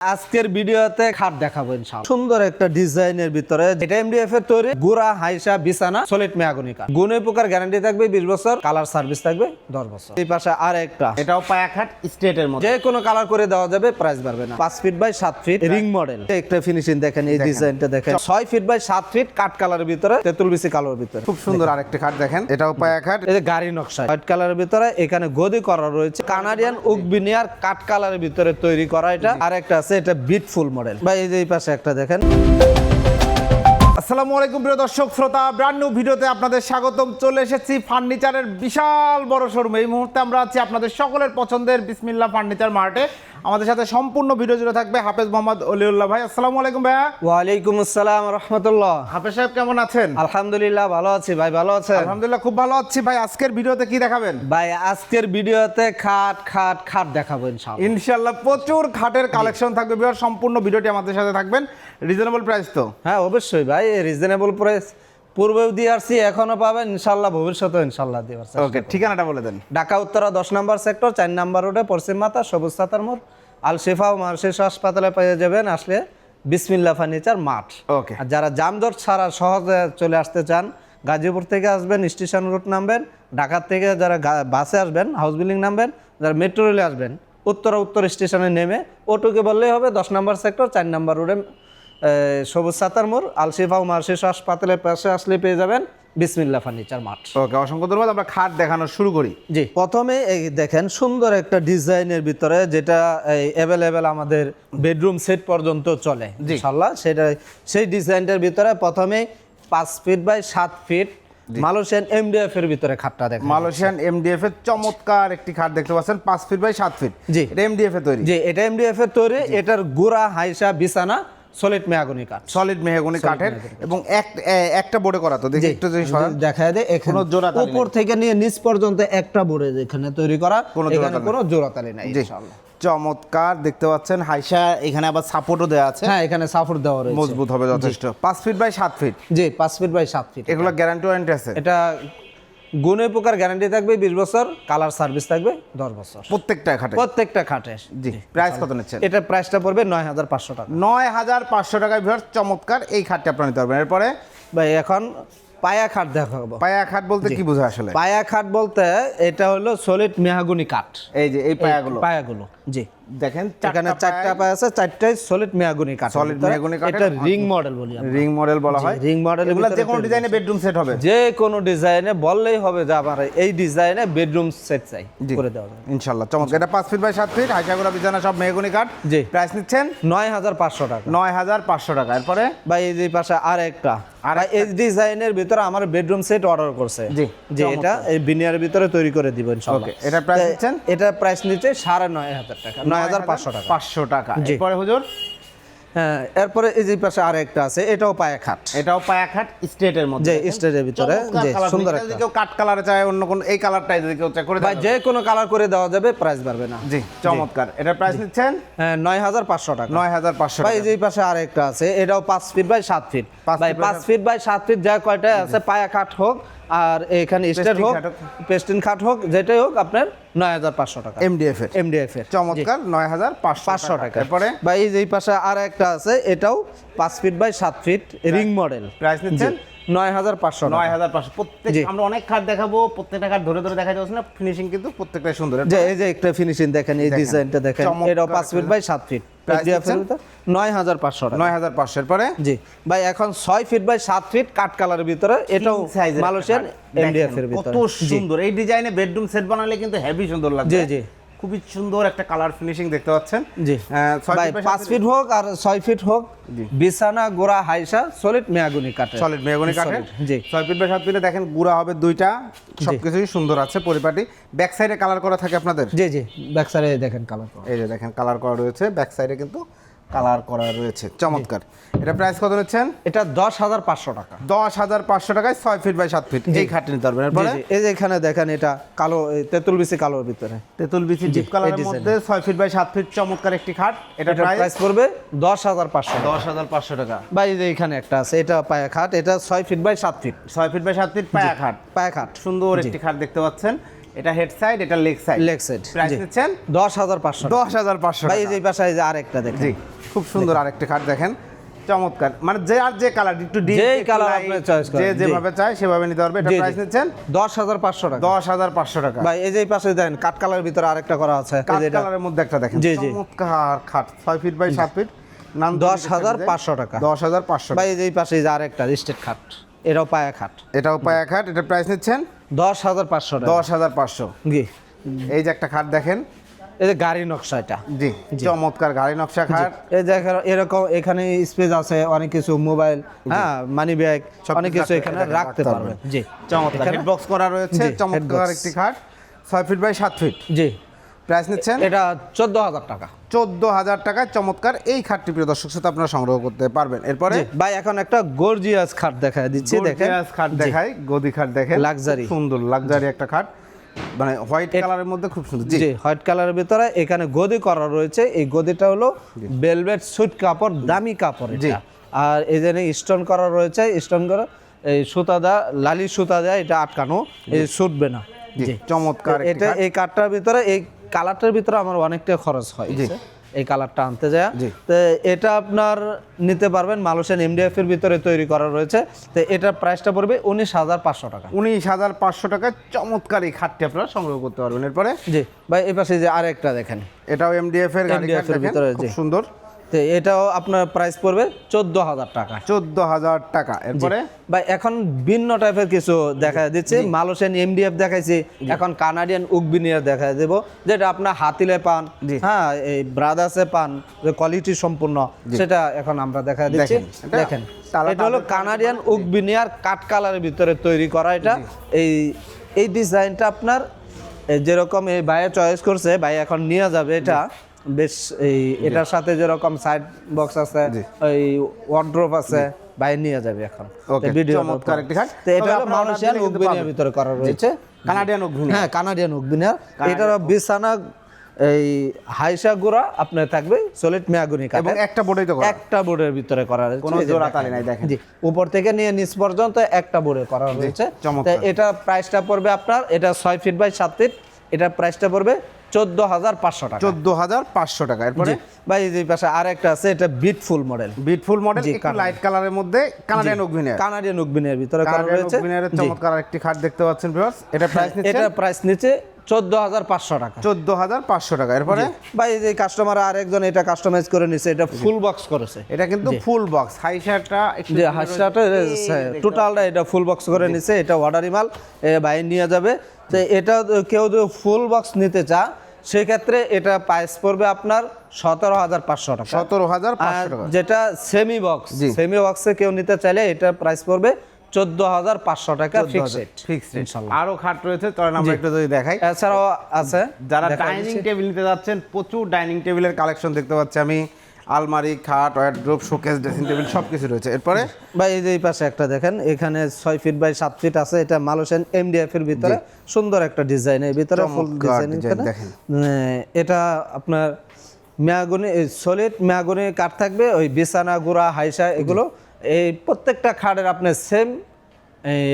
আজকের ভিডিওতে খাট দেখাবো ইনশাআল্লাহ। সুন্দর একটা ডিজাইনের ভিতরে এটা এমডিএফ এর তৈরি গুড়া হাইসা বিছানা সলিড মেয়াগুনি কাঠ গুণে পোকার গ্যারান্টি থাকবে বিশ বছর কালার সার্ভিস থাকবে দশ বছর। এই পাশে আর একটা এটাও পায়াখাট স্টেটের মধ্যে। যে কোনো কালার করে দেওয়া যাবে প্রাইস বাড়বে না। পাঁচ ফিট বাই সাত ফিট রিং মডেল একটা ফিনিশিং দেখেন এই ডিজাইনটা দেখেন। ছয় ফিট বাই সাত ফিট কাঠ কালারের ভিতরে তেঁতুল বিসি কালোর ভিতরে। খুব সুন্দর আরেকটা খাট দেখেন এটাও পায়াখাট এই যে গাড়ি নকশা হোয়াইট কালারের ভিতরে এখানে গদি করা রয়েছে। কানাডিয়ান উকবিনিয়ার কাঠ কালারের ভিতরে তৈরি করা এটা। আর একটা আছে এটা বিটফুল মডেল বা এই যে এই পাশে একটা দেখেন। আসসালামু আলাইকুম প্রিয় দর্শক শ্রোতা ব্র্যান্ড নিউ ভিডিওতে আপনাদের স্বাগতম। চলে এসেছি ফার্নিচারের বিশাল বড় শোরুম এই মুহূর্তে আমরা আছি আপনাদের সকলের পছন্দের বিসমিল্লা ফার্নিচার মার্টে। আমাদের সাথে সম্পূর্ণ ভিডিও জুড়ে থাকবে হাফেজ মোহাম্মদ অলিউল্লাহ ভাই। আসসালামু আলাইকুম ভাইয়া। ওয়ালাইকুম আসসালাম রহমতুল্লাহ। হাফেজ সাহেব কেমন আছেন? আলহামদুলিল্লাহ ভালো আছি ভাই ভালো আছেন? আলহামদুলিল্লাহ খুব ভালো আছি ভাই। আজকের ভিডিওতে কি দেখাবেন? ভাই আজকের ভিডিওতে খাট খাট খাট দেখাবো ইনশাআল্লাহ। ইনশাল্লাহ প্রচুর খাটের কালেকশন থাকবে। সম্পূর্ণ ভিডিওটি আমাদের সাথে থাকবেন। রিজনেবল প্রাইস তো? হ্যাঁ অবশ্যই ভাই। রিজনেবল প্রাইস পূর্বেও দিয়ে আসছি এখনও পাবেন ইনশাল্লাহ ভবিষ্যতেও ইনশাল্লাহ দিয়ে আসছি ওকে ঠিকানাটা বলে দেন। ঢাকা উত্তরা দশ নম্বর সেক্টর চার নম্বর রোডে পশ্চিম মাতা সবুজ সাতার মোড় আল শেফা ও মার্শেষ হাসপাতালে পেয়ে যাবেন আসলে বিসমিল্লা ফার্নিচার মাঠ। ওকে আর যারা জামজট ছাড়া সহজে চলে আসতে চান গাজীপুর থেকে আসবেন স্টেশন রুট নামবেন ঢাকার থেকে যারা বাসে আসবেন হাউস বিল্ডিং নামবেন যারা মেট্রো রেলে আসবেন উত্তরা উত্তর স্টেশনে নেমে অটোকে বললেই হবে দশ নম্বর সেক্টর চার নম্বর রোডে সবুজ সাতার মোড় আল শেফা ও মার্শেষ হাসপাতালের পাশে আসলে পেয়ে যাবেন বিসমিল্লা ফার্নিচার মাঠ। ওকে অসংখ্য ধন্যবাদ। আমরা খাট দেখানো শুরু করি। জি। প্রথমে এই দেখেন সুন্দর একটা ডিজাইনের ভিতরে যেটা এই অ্যাভেলেবেল আমাদের বেডরুম সেট পর্যন্ত চলে ইনশাল্লাহ সেটা সেই ডিজাইনটার ভিতরে প্রথমে পাঁচ ফিট বাই সাত ফিট মালয়েশিয়ান এমডিএফ এর ভিতরে খাটটা দেখেন মালয়েশিয়ান এমডিএফ এর চমৎকার একটি খাট দেখতে পাচ্ছেন পাঁচ ফিট বাই সাত ফিট জি। এটা এমডিএফ এ তৈরি। যে এটা এমডিএফ এর তৈরি। এটার গোড়া হাইসা বিছানা। সলিড মেয়াগুনি কাঠ সলিড মেহগনি কাঠের এবং এক- একটা বোর্ডে করা তো দেখি একটু যদি সরান। দেখা দেয় এখানে। জোড়াতালি উপর থেকে নিয়ে নিচ পর্যন্ত একটা বোর্ডে এখানে তৈরি করা কোনো কোনো জোড়াতালি নাই ইনশাআল্লাহ। চমৎকার দেখতে পাচ্ছেন হাইসা এখানে আবার সাপোর্টও দেওয়া আছে। হ্যাঁ এখানে সাপোর্ট দেওয়া রয়েছে। মজবুত হবে যথেষ্ট। পাঁচ ফিট বাই সাত ফিট জি পাঁচ ফিট বাই সাত ফিট এগুলো গ্যারান্টি ওয়ারেন্টি আছে? এটা গুণে পোকার গ্যারান্টি থাকবে বিশ বছর কালার সার্ভিস থাকবে দশ বছর। প্রত্যেকটা খাটে? প্রত্যেকটা খাটে। জি প্রাইস কত নিচ্ছেন? এটা প্রাইসটা পড়বে নয় হাজার পাঁচশো টাকা। নয় হাজার পাঁচশো টাকায় ভিড় চমৎকার। এই খাটটা আপনারা নিতে পারবেন। এরপরে? ভাই এখন পায়া খাট দেখাবো। পায়া খাট বলতে কি বোঝায় আসলে? পায়া খাট বলতে এটা হলো সলিড মেহাগুনি কাঠ। এই যে এই পায়াগুলো। পায়াগুলো জি। দেখেন এখানে চারটা পায়া আছে চারটাই সলিড মেহাগুনি কাঠ Solid মেহগনি কাঠের এটা রিং মডেল বলি আমরা। রিং মডেল বলা হয়। রিং মডেলের এগুলো যে কোনো ডিজাইনে বেডরুম সেট হবে। যে কোনো ডিজাইনে বললেই হবে যে আমার এই ডিজাইনে বেডরুম সেট চাই করে দেওয়া যাবে। ইনশাল্লাহ চমৎকার। এটা পাঁচ ফিট বাই সাত ফিট হাইসাগুড়া বিছানা সব মেহগুনি কাঠ। জি। প্রাইস নিচ্ছেন? নয় হাজার পাঁচশো টাকা। নয় হাজার পাঁচশো টাকা। এরপরে? বা এই যে পাশে আর একটা আর এই ডিজাইনের ভিতরে আমার বেডরুম সেট অর্ডার করছে। জি, যে এটা এই বিনিয়ারের ভিতরে তৈরি করে দিব ইনশাআল্লাহ। ওকে এটা প্রাইস নিচ্ছেন? এটা প্রাইস নিচ্ছে সাড়ে নয় হাজার টাকা। নয় হাজার পাঁচশো টাকা। পাঁচশো টাকা। এরপরে হুজুর? হ্যাঁ এরপরে এই যে পাশে আর একটা আছে এটাও পায়ে খাট এটাও পায়া খাট স্টেটের মধ্যে। যে দেখেন। ভিতরে। যে সুন্দর একটা। কেউ কাট কালারে চায় অন্য কোন এই কালারটাই যদি কেউ চায় করে ভাই যে কোনো কালার করে দেওয়া যাবে প্রাইস বাড়বে না। জি চমৎকার। এটার প্রাইস নিচ্ছেন? হ্যাঁ নয় হাজার পাঁচশো টাকা। নয় হাজার পাঁচশো ভাই এই পাশে আর একটা আছে এটাও পাঁচ ফিট বাই সাত ফিট পাঁচ ভাই feet by পাঁচ সাত- ফিট বাই সাত ফিট যা কয়টা আছে পায়া কাঠ হোক আর এখানে স্টেট হোক। পেস্টিন খাট হোক যেটাই হোক আপনার নয় হাজার পাঁচশো টাকা। এমডিএফ এর। এমডিএফ এর। চমৎকার নয় হাজার পাঁচশো পাঁচশো টাকা। এরপরে? বা এই যে পাশে আর একটা আছে এটাও পাঁচ ফিট বাই সাত ফিট রিং মডেল। প্রাইস নিচ্ছেন? নয় হাজার পাঁচশো নয় হাজার পাঁচশো। প্রত্যেক আমরা অনেক খাট দেখাবো প্রত্যেকটা খাট ধরে ধরে দেখা যাচ্ছে না ফিনিশিং কিন্তু প্রত্যেকটাই সুন্দর। এই যে একটা ফিনিশিং দেখেন এই। ডিজাইনটা দেখেন এটাও পাঁচ ফিট বাই সাত ফিট? নয় হাজার পাঁচশো নয় হাজার পাঁচশো এরপরে জি। ভাই এখন ছয় ফিট বাই সাত ফিট কাঠ কালারের ভিতরে এটাও খাট। এমডিএফ এর ভিতরে। কত সুন্দর। এই ডিজাইনে বেডরুম সেট বানালে কিন্তু হেভি সুন্দর লাগবে। জি, জি। খুবই সুন্দর একটা কালার ফিনিশিং দেখতে পাচ্ছেন। জি। পাঁচ ফিট হোক আর ছয় ফিট হোক বিছানা গোড়া হাইসা সলিড মেয়াগুনি কাঠে সলিড মেয়াগুনি কাঠের। জি। ছয় ফিট বা সাত ফিটে দেখেন গুড়া হবে দুইটা সবকিছুই সুন্দর আছে পরিপাটি। ব্যাক সাইডে কালার করা থাকে আপনাদের? জি জি। ব্যাক সাইডে দেখেন কালার এই যে দেখেন কালার করা রয়েছে। ব্যাক সাইডে কিন্তু কালার করা রয়েছে। চমৎকার। এটা প্রাইস কত নিচ্ছেন? এটা দশ হাজার পাঁচশো টাকা। দশ হাজার পাঁচশো টাকায় ছয় ফিট বাই সাত ফিট। এই খাটটি নিতে পারবেন। এরপরে? এই যে এখানে দেখেন এটা কালো তেঁতুল বিচি কালোর ভিতরে। তেঁতুল বিচি ডিপ কালারের মধ্যে ছয় ফিট বাই সাত ফিট চমৎকার একটি খাট। এটা প্রাইস পড়বে দশ হাজার পাঁচশো দশ হাজার পাঁচশো টাকা। ভাই এই যে এখানে একটা আছে এটা পায়া খাট এটা ছয় ফিট বাই সাত ফিট। ছয় ফিট বাই সাত ফিট পায়া খাট। পায়া খাট। সুন্দর একটি খাট দেখতে পাচ্ছেন। এটা হেড সাইড এটা leg side leg side price নিচ্ছেন? দশ হাজার পাঁচশো দশ হাজার পাঁচশো ভাই এই যে পাশে যে আরেকটা দেখেন। জি। খুব সুন্দর আরেকটা খাট দেখেন। চমৎকার। মানে যে আর যে কালার একটু ডিপ যেই light, আপনি choice করেন, যে। যেভাবে চায় সেভাবে নিতে পারবে। এটা। প্রাইস নিচ্ছেন দশ হাজার পাঁচশো টাকা। দশ হাজার পাঁচশো টাকা। ভাই এই যে পাশে দেখেন কাঠ কালারের ভিতরে আরেকটা করা আছে। এই যে এটা কালারের মধ্যে একটা দেখেন। চমৎকার খাট ছয় ফিট বাই সাত ফিট নাম দশ হাজার পাঁচশো টাকা। দশ হাজার পাঁচশো ভাই এই যে পাশে এই যে আরেকটা রিস্টেড খাট এটাও পায়া খাট এটাও পায়া খাট এটা প্রাইস নিচ্ছেন? দশ হাজার পাঁচশো টাকা। দশ হাজার পাঁচশো। জি। এই যে একটা খাট দেখেন। এই যে গাড়ি নকশা এটা। জি চমৎকার গাড়ি নকশা খাট এই যে এরকম এখানে স্পেস আছে অনেক কিছু মোবাইল হ্যাঁ মানি ব্যাগ অনেক কিছু এখানে রাখতে পারবেন। জি। চমৎকার। হেড বক্স করা রয়েছে চমৎকার একটি খাট ছয় ফিট বাই সাত ফিট জি। প্রাইস নিচ্ছেন? এটা চোদ্দ হাজার টাকা। চোদ্দ হাজার টাকায় চমৎকার এই খাটটি প্রিয় দর্শক সাথে আপনারা সংগ্রহ করতে পারবেন। এরপরে ভাই এখন একটা গর্জিয়াস খাট দেখা দিচ্ছি দেখেন। খাট। দেখাই গদি খাট দেখেন। খুব সুন্দর লাক্সারি একটা খাট। মানে হোয়াইট কালারের মধ্যে খুব সুন্দর। জি। হোয়াইট কালারের ভিতরে এখানে গদি করা রয়েছে। এই গদিটা হলো বেলভেট সুইট কাপড় দামি কাপড় জি। আর এই যে স্টোন করা রয়েছে স্টোন করা এই সুতা দা লালি সুতা দেয়া এটা আটকানো এই ছুটবে না। চমৎকার এটা এই কাঠটার ভিতরে এই কালারটার ভিতরে আমার অনেকটা খরচ হয়। জি। এই কালারটা আনতে যায়। তো এটা আপনার নিতে পারবেন মালয়েশিয়ান এমডিএফ এর ভিতরে তৈরি করা রয়েছে। তো এটার প্রাইসটা পড়বে উনিশ হাজার পাঁচশো টাকা। উনিশ হাজার পাঁচশো টাকায় চমৎকার এই খাটটি আপনারা সংগ্রহ করতে পারবেন এরপরে। জি। ভাই এই পাশে যে আরেকটা দেখেন। এটাও এমডিএফ এর ভিতরে, খুব সুন্দর। তো এটাও আপনার প্রাইস পড়বে চোদ্দ হাজার টাকা। চোদ্দ হাজার টাকা এরপরে? ভাই এখন ভিন্ন টাইপের কিছু দেখা দিচ্ছে। মালয়েশিয়ান এমডিএফ দেখাইছি। এখন কানাডিয়ান উকবিনিয়ার দেখা দেবো যেটা আপনার হাতিলে পান হ্যাঁ এই ব্রাদার্সে পান যে কোয়ালিটি সম্পূর্ণ সেটা এখন আমরা দেখা দিচ্ছি। দেখেন, এটা এটা হলো কানাডিয়ান উকবিনিয়ার কাঠ কালারের ভিতরে তৈরি করা এটা। এই এই ডিজাইনটা আপনার যেরকম এই ভাইয়া চয়েস করছে ভাই এখন নিয়ে যাবে এটা। বেশ এই এটার সাথে যেরকম সাইড বক্স আছে ওই ওয়ার্ড্রোপ আছে ভাই নিয়ে যাবে এখন। ভিডিও চমৎকার একটি খাট। তো এটা মালয়েশিয়ান উকবিনিয়ার ভিতরে করা রয়েছে। কানাডিয়ান অগ্নি হ্যাঁ কানাডিয়ান উকবিনিয়ার এটার বিছানা এই হাইসা গুড়া আপনার থাকবে সলিড মেয়াগুনি কাঠ এবং একটা বোর্ডেই তো একটা বোর্ডের ভিতরে করা রয়েছে। কোনো জোড়া তালি নাই, দেখেন। জি উপর থেকে নিয়ে নিচ পর্যন্ত একটা বোর্ডে করা রয়েছে। তো এটা প্রাইসটা পড়বে আপনার এটা ছয় ফিট বাই সাত ফিট এটা প্রাইসটা পড়বে চোদ্দ হাজার পাঁচশো টাকা। চোদ্দ হাজার পাঁচশো টাকা। এরপরে? ভাই এই যে পাশে আরেকটা আছে এটা বিটফুল মডেল বিটফুল মডেল একটু লাইট কালারের মধ্যে কানাডিয়ান অগ্নি কানাডিয়ান উকবিনের ভিতরে কানাডিয়ান রয়েছে। অগ্নিয়ারের চমৎকার একটি খাট দেখতে পাচ্ছেন ভিউয়ার্স এটা প্রাইস নিচ্ছে? এটা প্রাইস নিচে চোদ্দ হাজার পাঁচশো টাকা। চোদ্দ হাজার পাঁচশো টাকা। এরপরে? ভাই এই যে কাস্টমার আরেকজন এটা কাস্টমাইজ করে নিছে এটা ফুল বক্স করেছে। এটা কিন্তু ফুল বক্স হাই শার্টটা একটু যে হাসটাটা টোটালটা এটা ফুল বক্স করে নিছে এটা অর্ডারি মাল। ভাই নিয়ে যাবে। তো এটা কেউ যদি ফুল বক্স নিতে চা সেক্ষেত্রে এটা প্রাইস পড়বে আপনার সতেরো হাজার পাঁচশো টাকা। সতেরো হাজার টাকা। যেটা সেমি বক্স। সেমি বক্সে কেউ নিতে চাইলে এটা প্রাইস পড়বে চোদ্দ হাজার পাঁচশো টাকা আরও খাট রয়েছে আমরা একটু যদি দেখাই। এছাড়াও আছে যারা ডাইনিং টেবিল নিতে যাচ্ছেন প্রচুর ডাইনিং টেবিলের কালেকশন দেখতে পাচ্ছি আমি। আলমারি খাট ওয়ার্ড্রোব শোকেস ড্রেসিং টেবিল সব কিছু রয়েছে। এরপরে? ভাই এই যে এই পাশে একটা দেখেন এখানে ছয় ফিট বাই সাত ফিট আছে এটা মালয়েশিয়ান এমডিএফ এর ভিতরে। সুন্দর একটা ডিজাইন এর ভিতরে ফুল ডিজাইন দেখেন। এটা আপনার ম্যাগুনি সলিড ম্যাগুনি কাঠ থাকবে ওই বিছানা গুড়া হাইসা এগুলো। এই প্রত্যেকটা খাটের আপনার সেম এই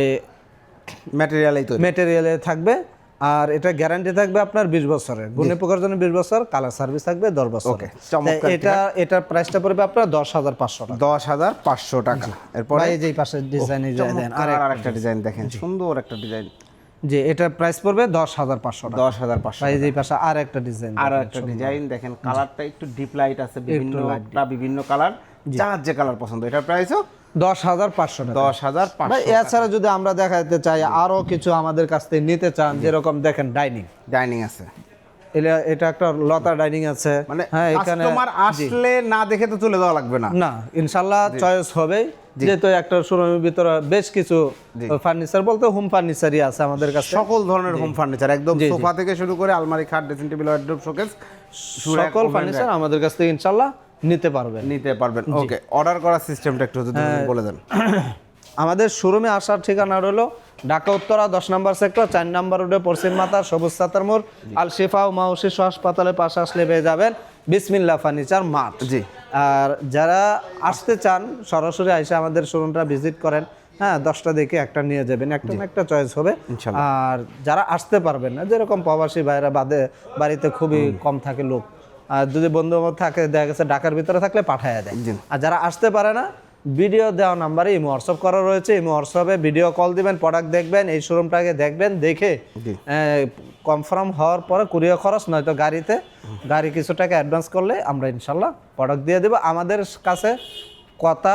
ম্যাটেরিয়ালই তৈরি। ম্যাটেরিয়ালে থাকবে। আর এটা গ্যারান্টি থাকবে আপনার বিশ বছরের গুণে পোকার জন্য বিশ বছর কালার সার্ভিস থাকবে দশ বছর। এটা এটার প্রাইসটা পড়বে আপনার দশ হাজার পাঁচশো টাকা। দশ হাজার পাঁচশো টাকা। এরপরে? এই যে পাশের ডিজাইন দেন আর একটা ডিজাইন দেখেন সুন্দর একটা ডিজাইন যে এটার প্রাইস পড়বে দশ হাজার পাঁচশো দশ হাজার পাঁচশো এই পাশে আর একটা ডিজাইন আর একটা ডিজাইন দেখেন কালারটা একটু ডিপ লাইট আছে বিভিন্ন বিভিন্ন কালার যার যে কালার পছন্দ এটার প্রাইসও দশ হাজার পাঁচশো দশ হাজার ভাই এছাড়া যদি আমরা দেখাতে চাই আরও কিছু আমাদের কাছ থেকে নিতে চান যেরকম দেখেন ডাইনিং ডাইনিং আছে। এটা একটা লতা ডাইনিং আছে। মানে হ্যাঁ এখানে কাস্টমার আসলে না দেখে তো চলে যাওয়া লাগবে না। না ইনশাল্লাহ চয়েস হবে যেহেতু একটা শোরুমের ভিতরে বেশ কিছু ফার্নিচার বলতে হোম ফার্নিচারই আছে আমাদের কাছে। সকল ধরনের হোম ফার্নিচার একদম সোফা থেকে শুরু করে আলমারি খাট ড্রেসিং টেবিল ওয়ার্ড্রোব শোকেস সকল ফার্নিচার আমাদের কাছ থেকে ইনশাল্লাহ নিতে পারবেন। নিতে পারবেন। ওকে অর্ডার করার সিস্টেমটা একটু যদি হ্যাঁ। বলে দেন। আমাদের শোরুমে আসার ঠিকানা হলো ঢাকা উত্তরা দশ নম্বর সেক্টর চার নম্বর রোডে পশ্চিম মাতার সবুজ সাতার মোড়। আল শিফা ও মা শিশু হাসপাতালের পাশে আসলে পেয়ে যাবেন বিসমিল্লা ফার্নিচার মার্ট জি। আর যারা আসতে চান সরাসরি এসে আমাদের শোরুমটা ভিজিট করেন। হ্যাঁ দশটা দেখে একটা নিয়ে যাবেন একটা না একটা চয়েস হবে। আর যারা আসতে পারবেন না যেরকম প্রবাসী ভাইরা বাদে বাড়িতে খুবই কম থাকে লোক। আর যদি বন্ধু থাকে দেখা গেছে ঢাকার ভিতরে থাকলে পাঠায় দেয়। আর যারা আসতে পারে না ভিডিও দেওয়া নাম্বারে ইমো হোয়াটসঅ্যাপ করা রয়েছে। ইমো হোয়াটসঅ্যাপে ভিডিও কল দিবেন প্রোডাক্ট দেখবেন এই শোরুমটাকে দেখবেন দেখে কনফার্ম হওয়ার পরে কুরিয়ার খরচ নয়তো গাড়িতে গাড়ি কিছু টাকা অ্যাডভান্স করলে আমরা ইনশাল্লাহ প্রোডাক্ট দিয়ে দেবো। আমাদের কাছে কথা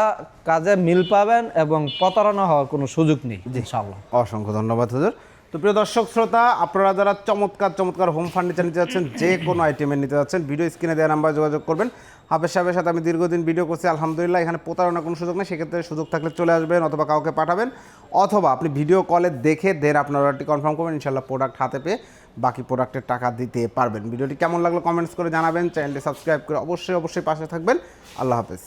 কাজে মিল পাবেন এবং প্রতারণা হওয়ার কোনো সুযোগ নেই ইনশাল্লাহ। অসংখ্য ধন্যবাদ হুজুর। তো প্রিয় দর্শক, শ্রোতা, আপনারা যারা চমৎকার চমৎকার হোম ফার্নিচার নিতে যাচ্ছেন, যে কোনো আইটেমের নিতে যাচ্ছেন ভিডিও স্ক্রিনে দেওয়া নাম্বার যোগাযোগ করবেন। হাফেজ সাহেবের সাথে আমি দীর্ঘদিন ভিডিও করছি, আলহামদুলিল্লাহ, এখানে প্রতারণার কোনো সুযোগ নেই, সেক্ষেত্রে সুযোগ থাকলে চলে আসবেন অথবা কাউকে পাঠাবেন, অথবা আপনি ভিডিও কলে দেখে দেন আপনার অর্ডারটি কনফার্ম করবেন ইনশাল্লাহ প্রোডাক্ট হাতে পেয়ে বাকি প্রোডাক্টের টাকা দিতে পারবেন। ভিডিওটি কেমন লাগল কমেন্টস করে জানাবেন চ্যানেলটি সাবস্ক্রাইব করে অবশ্যই অবশ্যই পাশে থাকবেন। আল্লাহ হাফেজ।